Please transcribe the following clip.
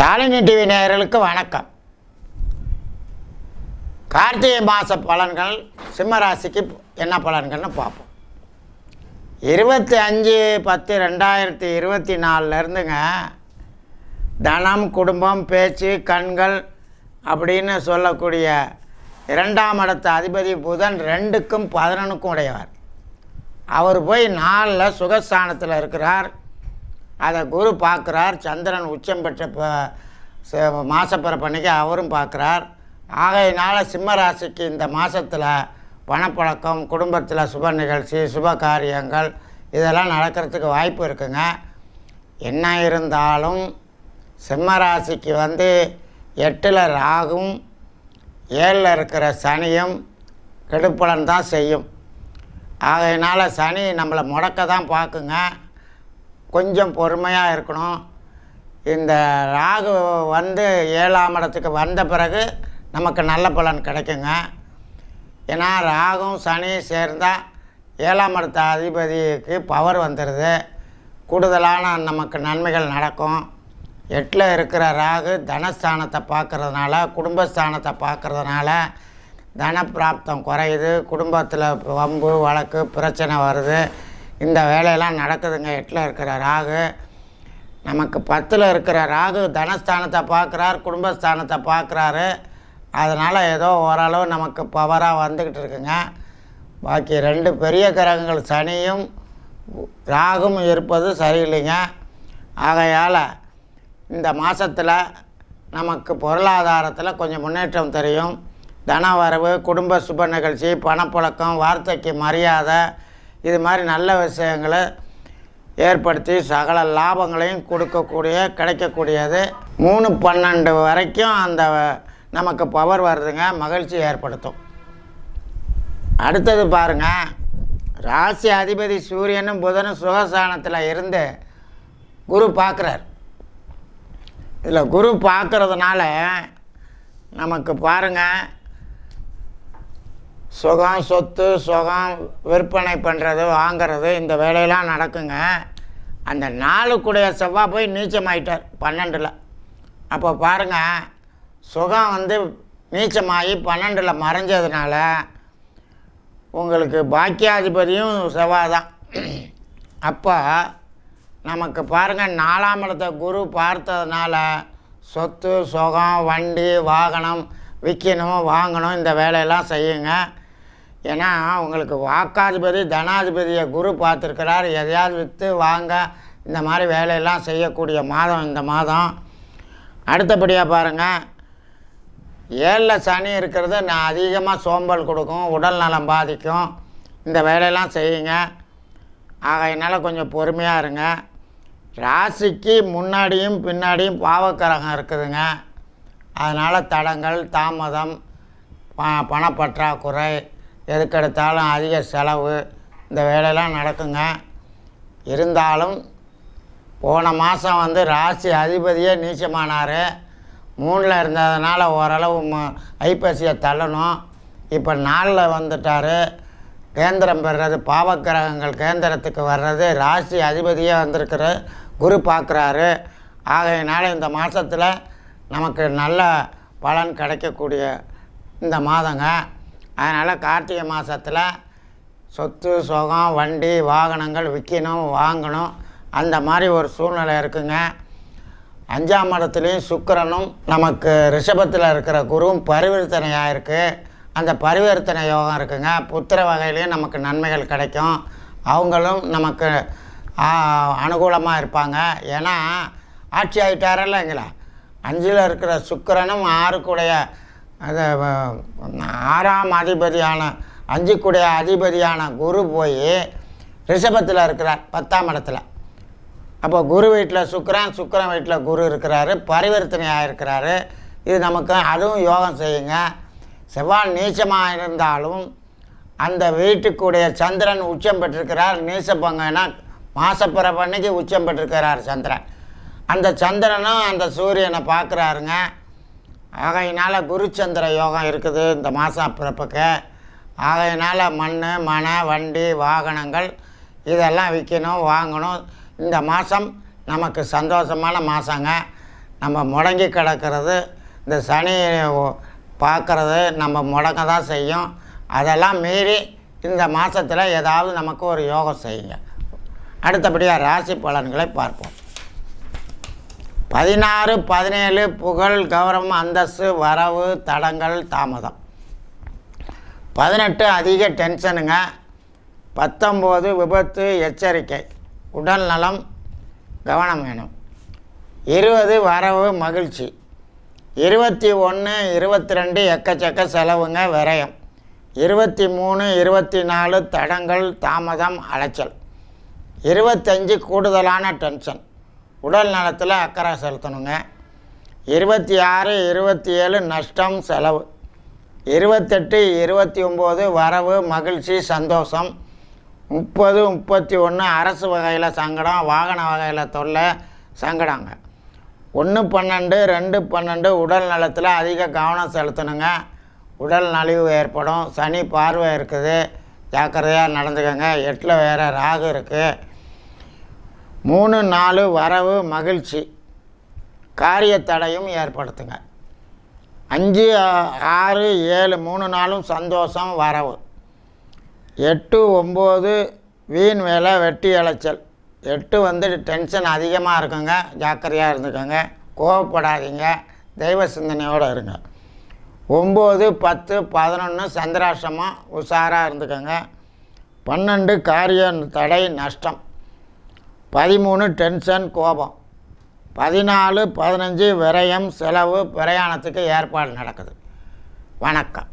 Shalini TV நேயர்களுக்கு வணக்கம். கார்த்திகை மாத பலன்கள் சிம்மராசிக்கு என்ன பலன்கள்னு பார்ப்போம். இருபத்தி அஞ்சு பத்து ரெண்டாயிரத்தி இருபத்தி நாலுலேருந்துங்க தனம் குடும்பம் பேச்சு கண்கள் அப்படின்னு சொல்லக்கூடிய இரண்டாம் இடத்த அதிபதி புதன் ரெண்டுக்கும் பதினொன்றுக்கும் உடையவர். அவர் போய் நாலில் சுகஸ்தானத்தில் இருக்கிறார். அதை குரு பார்க்குறார் சந்திரன் உச்சம் பெற்ற ப மாசப்பிறப்பன்னைக்கு அவரும் பார்க்குறார். ஆகையினால் சிம்ம ராசிக்கு இந்த மாதத்தில் பணப்பழக்கம் குடும்பத்தில் சுப நிகழ்ச்சி சுப காரியங்கள் இதெல்லாம் நடக்கிறதுக்கு வாய்ப்பு இருக்குங்க. என்ன இருந்தாலும் சிம்ம ராசிக்கு வந்து எட்டில் ராகும் ஏழில் இருக்கிற சனியும் கெடுப்பலன் தான் செய்யும். ஆகையினால் சனி நம்மளை முடக்க தான் பார்க்குங்க. கொஞ்சம் பொறுமையாக இருக்கணும். இந்த ராகு வந்து ஏழாம் இடத்துக்கு வந்த பிறகு நமக்கு நல்ல பலன் கிடைக்குங்க. ஏன்னா ராகும் சனி சேர்ந்தால் ஏழாம் இடத்த அதிபதிக்கு பவர் வந்துடுது கூடுதலான நமக்கு நன்மைகள் நடக்கும். எட்டில் இருக்கிற ராகு தனஸ்தானத்தை பார்க்குறதுனால குடும்பஸ்தானத்தை பார்க்கறதுனால தனப்பிராப்தம் குறையுது. குடும்பத்தில் வம்பு வழக்கு பிரச்சனை வருது. இந்த வேலையெல்லாம் நடக்குதுங்க. எட்டில் இருக்கிற ராகு நமக்கு பத்தில் இருக்கிற ராகு தனஸ்தானத்தை பார்க்குறார் குடும்பஸ்தானத்தை பார்க்குறாரு. அதனால் ஏதோ ஓரளவு நமக்கு பவராக வந்துக்கிட்டு இருக்குங்க. பாக்கி ரெண்டு பெரிய கிரகங்கள் சனியும் ராகும் இருப்பது சரியில்லைங்க. ஆகையால் இந்த மாதத்தில் நமக்கு பொருளாதாரத்தில் கொஞ்சம் முன்னேற்றம் தெரியும். தன வரவு குடும்ப சுப நிகழ்ச்சி பணப்புழக்கம் வார்த்தைக்கு மரியாதை இது மாதிரி நல்ல விஷயங்களை ஏற்படுத்தி சகல லாபங்களையும் கொடுக்கக்கூடிய கிடைக்கக்கூடியது. மூணு பன்னெண்டு வரைக்கும் அந்த நமக்கு பவர் வருதுங்க மகிழ்ச்சி ஏற்படுத்தும். அடுத்தது பாருங்க ராசி அதிபதி சூரியனும் புதனும் சுகசானத்தில் இருந்து குரு பார்க்குறார் இதில் குரு பார்க்குறதுனால நமக்கு பாருங்கள் சுகம் சொத்து சுகம் விற்பனை பண்ணுறது வாங்கிறது இந்த வேலையெல்லாம் நடக்குங்க. அந்த நாளுக்குடைய செவ்வாய் போய் நீச்சமாயிட்டார் பன்னெண்டில். அப்போ பாருங்கள் சுகம் வந்து நீச்சமாகி பன்னெண்டில் மறைஞ்சதுனால உங்களுக்கு பாக்கியாதிபதியும் செவ்வாய் தான். அப்போ நமக்கு பாருங்கள் நாலாம் இடத்த குரு பார்த்ததுனால சொத்து சுகம் வண்டி வாகனம் விற்கணும் வாங்கணும் இந்த வேலையெல்லாம் செய்யுங்க. ஏன்னா உங்களுக்கு வாக்காதிபதி தனாதிபதியை குரு பார்த்துருக்கிறார். எதையாவது விற்று வாங்க இந்த மாதிரி வேலையெல்லாம் செய்யக்கூடிய மாதம் இந்த மாதம். அடுத்தபடியாக பாருங்கள் ஏழில் சனி இருக்கிறது நான் அதிகமாக சோம்பல் கொடுக்கும் உடல் நலம் பாதிக்கும். இந்த வேலையெல்லாம் செய்யுங்க. ஆக என்னால் கொஞ்சம் பொறுமையாக இருங்க. ராசிக்கு முன்னாடியும் பின்னாடியும் பாவக்கரகம் இருக்குதுங்க. அதனால் தடங்கள் தாமதம் ப பணப்பற்றாக்குறை எதுக்கெடுத்தாலும் அதிக செலவு. இந்த வேலையெல்லாம் நடக்குங்க. இருந்தாலும் போன மாதம் வந்து ராசி அதிபதியே நீச்சமானார். மூணில் இருந்ததுனால ஓரளவு ம- ஐப்பசியை தள்ளணும். இப்போ நாலில் வந்துட்டார். கேந்திரம் பெறுறது பாவக்கிரகங்கள் கேந்திரத்துக்கு வர்றது ராசி அதிபதியே வந்திருக்கிற குரு பார்க்குறாரு ஆகையினால இந்த மாதத்தில் நமக்கு நல்ல பலன் கிடைக்கக்கூடிய இந்த மாதங்க. அதனால் கார்த்திகை மாதத்தில் சொத்து சுகம் வண்டி வாகனங்கள் விற்கணும் வாங்கணும். அந்த மாதிரி ஒரு சூழ்நிலை இருக்குங்க. அஞ்சாம் இடத்துலையும் சுக்கிரனும் நமக்கு ரிஷபத்தில் இருக்கிற குருவும் பரிவர்த்தனையாக இருக்குது அந்த பரிவர்த்தனை யோகம் இருக்குங்க. புத்திர வகையிலையும் நமக்கு நன்மைகள் கிடைக்கும். அவங்களும் நமக்கு அனுகூலமாக இருப்பாங்க. ஏன்னா ஆட்சி ஆகிட்டாரல்லங்களா அஞ்சில் இருக்கிற சுக்கரனும் ஆறுக்குடைய அது ஆறாம் அதிபதியான அஞ்சுக்குடைய அதிபதியான குரு போய் ரிஷபத்தில் இருக்கிறார் பத்தாம் இடத்துல. அப்போ குரு வீட்டில் சுக்கிரன் சுக்கரன் வீட்டில் குரு இருக்கிறாரு பரிவர்த்தனையாக இருக்கிறாரு. இது நமக்கு அதுவும் யோகம் செய்யுங்க. செவ்வாய் நீச்சமாக இருந்தாலும் அந்த வீட்டுக்குடைய சந்திரன் உச்சம் பெற்றிருக்கிறார். நீசப்பங்கன்னா மாசப்பிறப்பன்னைக்கு உச்சம் பெற்றிருக்கிறார் சந்திரன். அந்த சந்திரனும் அந்த சூரியனை பார்க்குறாருங்க. ஆகையினால் குருச்சந்திர யோகம் இருக்குது. இந்த மாதம் பிறப்புக்கு ஆகையினால் மண் மனை வண்டி வாகனங்கள் இதெல்லாம் விற்கணும் வாங்கணும். இந்த மாதம் நமக்கு சந்தோஷமான மாதங்க நம்ம முடங்கி கிடக்கிறது இந்த சனி பார்க்குறது நம்ம முடங்க தான் செய்யும். அதெல்லாம் மீறி இந்த மாதத்தில் ஏதாவது நமக்கு ஒரு யோகம் செய்யுங்க. அடுத்தபடியாக ராசி பலன்களை பார்ப்போம். பதினாறு பதினேழு புகழ் கௌரவம் அந்தஸ்து வரவு தடங்கள் தாமதம். பதினெட்டு அதிக டென்ஷனுங்க. பத்தொம்போது விபத்து எச்சரிக்கை. உடல் நலம் கவனம் வேணும். இருபது வரவு மகிழ்ச்சி. இருபத்தி ஒன்று இருபத்தி ரெண்டு எக்கச்சக்க செலவுங்க விரயம். இருபத்தி மூணு இருபத்தி நாலு தடங்கள் தாமதம் அலைச்சல். இருபத்தஞ்சு கூடுதலான டென்ஷன். உடல் நலத்தில் அக்கறை செலுத்தணுங்க. இருபத்தி ஆறு இருபத்தி ஏழு நஷ்டம் செலவு. இருபத்தெட்டு இருபத்தி ஒம்பது வரவு மகிழ்ச்சி சந்தோஷம். முப்பது முப்பத்தி ஒன்று அரசு வகையில் சங்கடம் வாகன வகையில் தொல்லை சங்கடங்க. ஒன்று பன்னெண்டு ரெண்டு பன்னெண்டு உடல் நலத்தில் அதிக கவனம் செலுத்தணுங்க. உடல் நலிவு ஏற்படும். சனி பார்வை இருக்குது. ஜாக்கிரதையாக நடந்துக்கோங்க. எட்டில் வேறு ராகு இருக்குது மூணு நாலு வரவு மகிழ்ச்சி. காரிய தடையும் ஏற்படுத்துங்க. அஞ்சு ஆறு ஏழு மூணு நாளும் சந்தோஷம் வரவு. எட்டு ஒம்பது வீண் வேலை வெட்டி அலைச்சல் எட்டு வந்து டென்ஷன் அதிகமாக இருக்குங்க ஜாக்கிரதையாக இருந்துக்கோங்க கோவப்படாதீங்க தெய்வ சிந்தனையோடு இருங்க. ஒம்பது பத்து பதினொன்று சந்திராஷ்டமம் உஷாராக இருந்துக்கோங்க. பன்னெண்டு காரிய தடை நஷ்டம். பதிமூணு டென்ஷன் கோபம். பதினாலு பதினஞ்சு விரயம் செலவு பிரயாணத்துக்கு ஏற்பாடு நடக்குது. வணக்கம்.